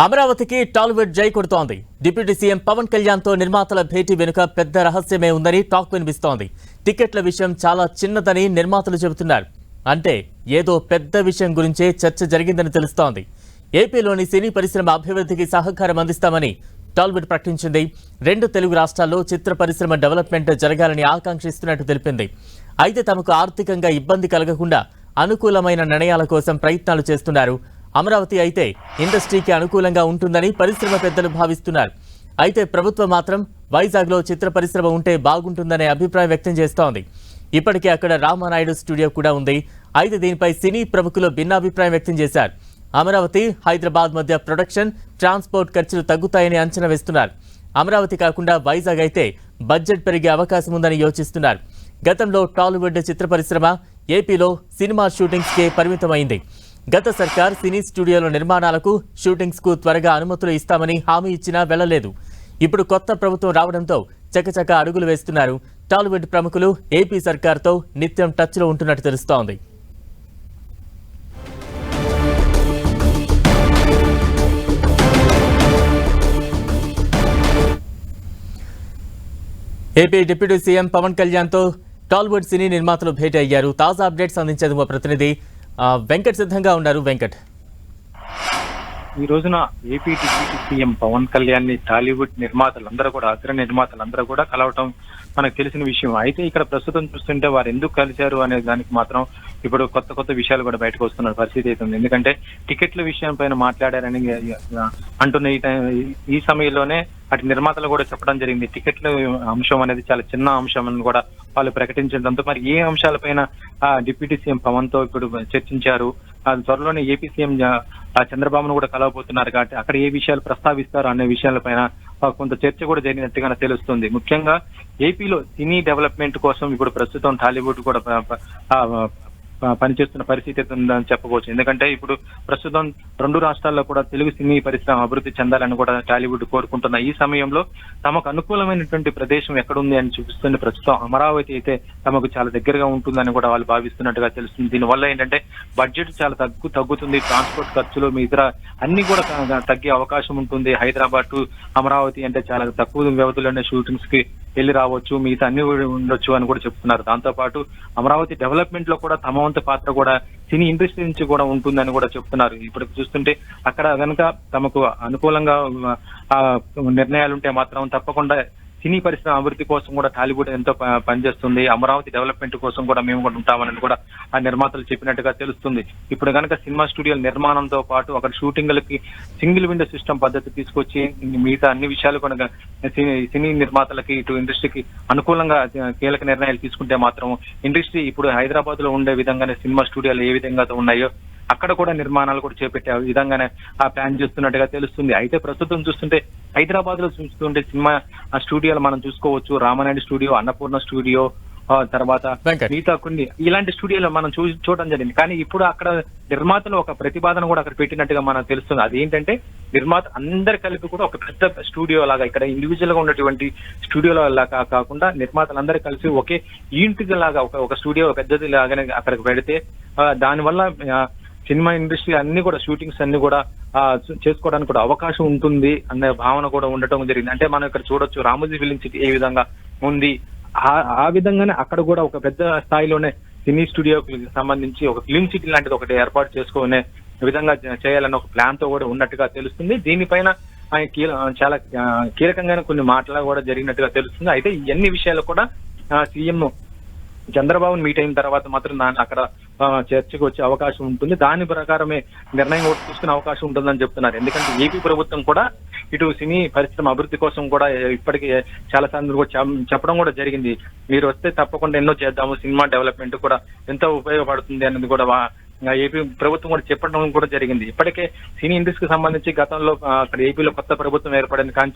అమరావతికి టాలీవుడ్ జై కొడుతోంది. Deputy CM Pawan కళ్యాణ్తో నిర్మాతల భేటీ వెనుక పెద్ద రహస్యమే ఉందని టాక్ వినిపిస్తోంది. టికెట్ల విషయం చాలా చిన్నదని నిర్మాతలు చెబుతున్నారు. అంటే ఏదో పెద్ద విషయం గురించే చర్చ జరిగిందని తెలుస్తోంది. ఏపీలోని సినీ పరిశ్రమ అభివృద్ధికి సహకారం అందిస్తామని టాలీవుడ్ ప్రకటించింది. రెండు తెలుగు రాష్ట్రాల్లో చిత్ర పరిశ్రమ డెవలప్మెంట్ జరగాలని ఆకాంక్షిస్తున్నట్టు తెలిపింది. అయితే తమకు ఆర్థికంగా ఇబ్బంది కలగకుండా అనుకూలమైన నిర్ణయాల కోసం ప్రయత్నాలు చేస్తున్నారు అమరావతి అయితే ఇండస్ట్రీకి అనుకూలంగా ఉంటుందని పరిశ్రమ పెద్దలు భావిస్తున్నారు. అయితే ప్రభుత్వం మాత్రం వైజాగ్లో చిత్ర పరిశ్రమ ఉంటే బాగుంటుందనే అభిప్రాయం వ్యక్తం చేస్తోంది. ఇప్పటికే అక్కడ రామానాయుడు స్టూడియో కూడా ఉంది. అయితే దీనిపై సినీ ప్రముఖులు భిన్నాభిప్రాయం వ్యక్తం చేశారు. అమరావతి హైదరాబాద్ మధ్య ప్రొడక్షన్ ట్రాన్స్పోర్ట్ ఖర్చులు తగ్గుతాయని అంచనా వేస్తున్నారు. అమరావతి కాకుండా వైజాగ్ అయితే బడ్జెట్ పెరిగే అవకాశం ఉందని యోచిస్తున్నారు. గతంలో టాలీవుడ్ చిత్ర పరిశ్రమ ఏపీలో సినిమా షూటింగ్స్కే పరిమితమైంది. గత సర్కార్ సినీ స్టూడియోల నిర్మాణాలకు షూటింగ్స్కు త్వరగా అనుమతులు ఇస్తామని హామీ ఇచ్చినా వెళ్ళలేదు. ఇప్పుడు కొత్త ప్రభుత్వం రావడంతో చకచక అడుగులు వేస్తున్నారు. టాలీవుడ్ ప్రముఖులు ఏపీ సర్కార్తో నిత్యం టచ్లో ఉంటున్నట్టు తెలుస్తోంది. ఏపీ డిప్యూటీ సీఎం పవన్ కళ్యాణ్తో టాలీవుడ్ సినీ నిర్మాతలు భేటీ అయ్యారు. తాజా అప్డేట్స్ అందించేందుకు మా ప్రతినిధి వెంకట్ సిద్ధంగా ఉన్నారు వెంకట్. ఈ రోజున ఏపీ డిప్యూటీ సీఎం పవన్ కళ్యాణ్ని టాలీవుడ్ నిర్మాతలందరూ కూడా అగ్ర నిర్మాతలందరూ కూడా కలవటం మనకు తెలిసిన విషయం. అయితే ఇక్కడ ప్రస్తుతం చూస్తుంటే వారు ఎందుకు కలిశారు అనే దానికి మాత్రం ఇప్పుడు కొత్త కొత్త విషయాలు కూడా బయటకు వస్తున్న పరిస్థితి అయితే ఉంది. ఎందుకంటే టికెట్ల విషయం పైన మాట్లాడారని అంటున్న ఈ టైం- ఈ సమయంలోనే అటు నిర్మాతలు కూడా చెప్పడం జరిగింది. టికెట్ల అంశం అనేది చాలా చిన్న అంశం అని కూడా వాళ్ళు ప్రకటించడంతో మరి ఏ అంశాలపైన డిప్యూటీ సీఎం పవన్తో ఇప్పుడు చర్చించారు? త్వరలోనే ఏపీ సీఎం చంద్రబాబును కూడా కలవబోతున్నారు కాబట్టి అక్కడ ఏ విషయాలు ప్రస్తావిస్తారు అనే విషయాలపైన కొంత చర్చ కూడా జరిగినట్టుగా తెలుస్తుంది. ముఖ్యంగా ఏపీలో సినీ డెవలప్మెంట్ కోసం ఇప్పుడు ప్రస్తుతం టాలీవుడ్ కూడా పనిచేస్తున్న పరిస్థితి అయితే ఉందని చెప్పవచ్చు. ఎందుకంటే ఇప్పుడు ప్రస్తుతం రెండు రాష్ట్రాల్లో కూడా తెలుగు సినీ పరిశ్రమ అభివృద్ధి చెందాలని కూడా టాలీవుడ్ కోరుకుంటున్న ఈ సమయంలో తమకు అనుకూలమైనటువంటి ప్రదేశం ఎక్కడుంది అని చూపిస్తుంది ప్రస్తుతం అమరావతి అయితే తమకు చాలా దగ్గరగా ఉంటుందని కూడా వాళ్ళు భావిస్తున్నట్టుగా తెలుస్తుంది. దీనివల్ల ఏంటంటే బడ్జెట్ చాలా తగ్గు తగ్గుతుంది. ట్రాన్స్పోర్ట్ ఖర్చులు మిగతా అన్ని కూడా తగ్గే అవకాశం ఉంటుంది. హైదరాబాద్ టు అమరావతి అంటే చాలా తక్కువ వ్యవధిలోనే షూటింగ్స్కి వెళ్ళి రావచ్చు మిగతా అన్ని కూడా ఉండొచ్చు అని కూడా చెప్తున్నారు. దాంతో పాటు అమరావతి డెవలప్మెంట్లో కూడా తమ వంతు పాత్ర కూడా సినీ ఇండస్ట్రీ నుంచి కూడా ఉంటుందని కూడా చెప్తున్నారు. ఇప్పుడు చూస్తుంటే అక్కడ కనుక తమకు అనుకూలంగా ఆ నిర్ణయాలు ఉంటే మాత్రం తప్పకుండా సినీ పరిశ్రమ అభివృద్ధి కోసం కూడా టాలీవుడ్ ఎంతో పనిచేస్తుంది. అమరావతి డెవలప్మెంట్ కోసం కూడా మేము కూడా ఉంటామని కూడా ఆ నిర్మాతలు చెప్పినట్టుగా తెలుస్తుంది. ఇప్పుడు కనుక సినిమా స్టూడియోల నిర్మాణంతో పాటు అక్కడ షూటింగ్లకి సింగిల్ విండో సిస్టమ్ పద్ధతి తీసుకొచ్చి మిగతా అన్ని విషయాలు కూడా సినీ సినీ నిర్మాతలకి ఇటు ఇండస్ట్రీకి అనుకూలంగా కీలక నిర్ణయాలు తీసుకుంటే మాత్రం ఇండస్ట్రీ ఇప్పుడు హైదరాబాద్లో ఉండే విధంగానే సినిమా స్టూడియోలు ఏ విధంగా ఉన్నాయో అక్కడ కూడా నిర్మాణాలు కూడా చేపట్టే విధంగానే ఆ ప్లాన్ చేస్తున్నట్టుగా తెలుస్తుంది. అయితే ప్రస్తుతం చూస్తుంటే హైదరాబాద్లో చూస్తుంటే సినిమా స్టూడియోలు మనం చూసుకోవచ్చు. రామనాయుడు స్టూడియో అన్నపూర్ణ స్టూడియో తర్వాత. మిగతా కొన్ని ఇలాంటి స్టూడియోలు మనం చూ చూడడం జరిగింది. కానీ ఇప్పుడు అక్కడ నిర్మాతలు ఒక ప్రతిపాదన కూడా అక్కడ పెట్టినట్టుగా మనకు తెలుస్తుంది. అదేంటంటే నిర్మాత అందరు కలిపి కూడా ఒక పెద్ద స్టూడియో లాగా ఇక్కడ ఇండివిజువల్గా ఉన్నటువంటి స్టూడియోలో లాగా కాకుండా నిర్మాతలందరూ కలిసి ఒకే యూనిట్ లాగా ఒక ఒక స్టూడియో పెద్దది లాగానే అక్కడికి పెడితే దానివల్ల సినిమా ఇండస్ట్రీ అన్ని కూడా షూటింగ్స్ అన్ని కూడా చేసుకోవడానికి కూడా అవకాశం ఉంటుంది అనే భావన కూడా ఉండటం జరిగింది. అంటే మనం ఇక్కడ చూడొచ్చు రామోజీ ఫిలిం సిటీ ఏ విధంగా ఉంది. ఆ ఆ విధంగానే అక్కడ కూడా ఒక పెద్ద స్థాయిలోనే సినీ స్టూడియోకి సంబంధించి ఒక ఫిలిం సిటీ లాంటిది ఒకటి ఏర్పాటు చేసుకునే విధంగా చేయాలన్న ఒక ప్లాన్తో కూడా ఉన్నట్టుగా తెలుస్తుంది. దీనిపైన ఆయన చాలా కీలకంగా కీలకంగానే కొన్ని మాటలు కూడా జరిగినట్టుగా తెలుస్తుంది. అయితే ఇవన్నీ విషయాలు కూడా సీఎం చంద్రబాబును మీట్ అయిన తర్వాత మాత్రం దాని అక్కడ చర్చకు వచ్చే అవకాశం ఉంటుంది. దాని ప్రకారమే నిర్ణయం కూడా తీసుకునే అవకాశం ఉంటుందని చెప్తున్నారు. ఎందుకంటే ఏపీ ప్రభుత్వం కూడా ఇటు సినీ పరిశ్రమ అభివృద్ధి కోసం కూడా ఇప్పటికీ చాలా సార్లు చెప్పడం కూడా జరిగింది. మీరు వస్తే తప్పకుండా ఎన్నో చేద్దాము. సినిమా డెవలప్మెంట్ కూడా ఎంతో ఉపయోగపడుతుంది అనేది కూడా ఏపీ ప్రభుత్వం కూడా చెప్పడం కూడా జరిగింది. ఇప్పటికే సినీ ఇండస్ట్రీకి సంబంధించి గతంలో అక్కడ ఏపీలో కొత్త ప్రభుత్వం ఏర్పడింది. కానీ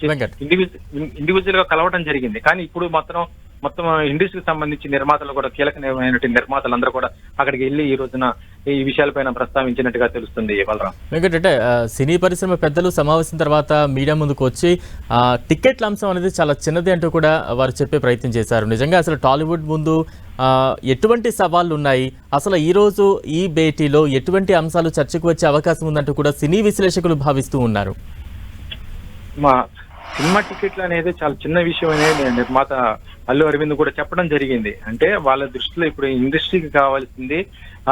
ఇండివిజువల్గా కలవడం జరిగింది. కానీ ఇప్పుడు మాత్రం మొత్తం ఇండస్ట్రీకి సంబంధించి నిర్మాతలు కూడా కీలకమైనటువంటి నిర్మాతలందరూ కూడా అక్కడికి వెళ్ళి ఈ రోజున ఈ విషయాలపైన ప్రస్తావించినట్టుగా తెలుస్తుంది బలరాం. ఆ, సినీ పరిశ్రమ పెద్దలు సమావేశం తర్వాత మీడియా ముందుకు వచ్చి టికెట్ల అంశం అనేది చాలా చిన్నది అంటూ కూడా వారు చెప్పే ప్రయత్నం చేశారు. నిజంగా అసలు టాలీవుడ్ ముందు ఆ, ఎటువంటి సవాళ్ళు ఉన్నాయి? అసలు ఈరోజు ఈ భేటీలో ఎటువంటి అంశాలు చర్చకు వచ్చే అవకాశం ఉందంటూ కూడా సినీ విశ్లేషకులు భావిస్తూ ఉన్నారు. మా సినిమా టికెట్లు అనేది చాలా చిన్న విషయం అనేది నిర్మాత అల్లు అరవింద్ కూడా చెప్పడం జరిగింది. అంటే వాళ్ళ దృష్టిలో ఇప్పుడు ఇండస్ట్రీకి కావాల్సింది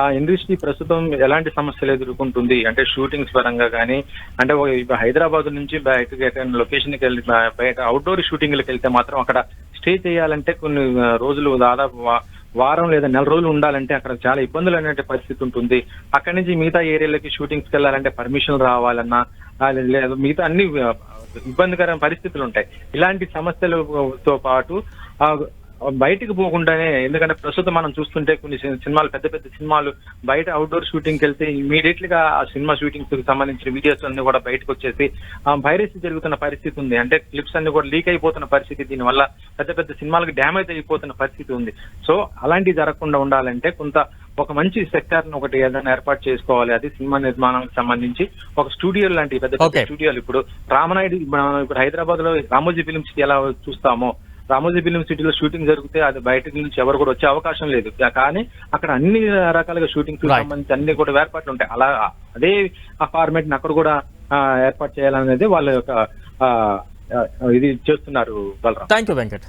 ఆ ఇండస్ట్రీ ప్రస్తుతం ఎలాంటి సమస్యలు ఎదుర్కొంటుంది? అంటే షూటింగ్స్ పరంగా కానీ అంటే హైదరాబాద్ నుంచి బయటకి లొకేషన్కి వెళ్ళి బయట అవుట్డోర్ షూటింగ్లకు వెళ్తే మాత్రం అక్కడ స్టే చేయాలంటే కొన్ని రోజులు దాదాపు వారం లేదా నెల రోజులు ఉండాలంటే అక్కడ చాలా ఇబ్బందులు అనే పరిస్థితి ఉంటుంది. అక్కడి నుంచి మిగతా ఏరియాలకి షూటింగ్స్కి వెళ్ళాలంటే పర్మిషన్ రావాలన్నా లేదు లేదా మిగతా అన్ని ఇబ్బందికరమైన పరిస్థితులు ఉంటాయి. ఇలాంటి సమస్యలతో పాటు ఆ, బయటికి పోకుండానే ఎందుకంటే ప్రస్తుతం మనం చూస్తుంటే కొన్ని సినిమాలు పెద్ద పెద్ద సినిమాలు బయట అవుట్డోర్ షూటింగ్కి వెళ్తే ఇమీడియట్గా ఆ సినిమా షూటింగ్స్కి సంబంధించిన వీడియోస్ అన్ని కూడా బయటకు వచ్చేసి వైరస్ జరుగుతున్న పరిస్థితి ఉంది. అంటే క్లిప్స్ అన్ని కూడా లీక్ అయిపోతున్న పరిస్థితి దీనివల్ల పెద్ద పెద్ద సినిమాలకు డ్యామేజ్ అయిపోతున్న పరిస్థితి ఉంది. సో అలాంటివి జరగకుండా ఉండాలంటే కొంత ఒక మంచి సెక్టార్ ఒకటి ఏదైనా ఏర్పాటు చేసుకోవాలి. అది సినిమా నిర్మాణానికి సంబంధించి ఒక స్టూడియో లాంటి పెద్ద పెద్ద. స్టూడియోలు ఇప్పుడు రామనాయుడు మనం ఇప్పుడు హైదరాబాద్లో రామోజీ ఫిలిం సిటీ ఎలా చూస్తామో రామోజీ ఫిలిం సిటీలో షూటింగ్ జరిగితే అది బయటకు నుంచి ఎవరు కూడా వచ్చే అవకాశం లేదు. కానీ అక్కడ అన్ని రకాలుగా షూటింగ్. సంబంధించి అన్ని కూడా ఏర్పాట్లు ఉంటాయి. అలా అదే ఆ ఫార్మేట్ని అక్కడ కూడా ఏర్పాటు చేయాలనేది వాళ్ళ యొక్క ఇది చేస్తున్నారు బలరాం. Thank you Venkat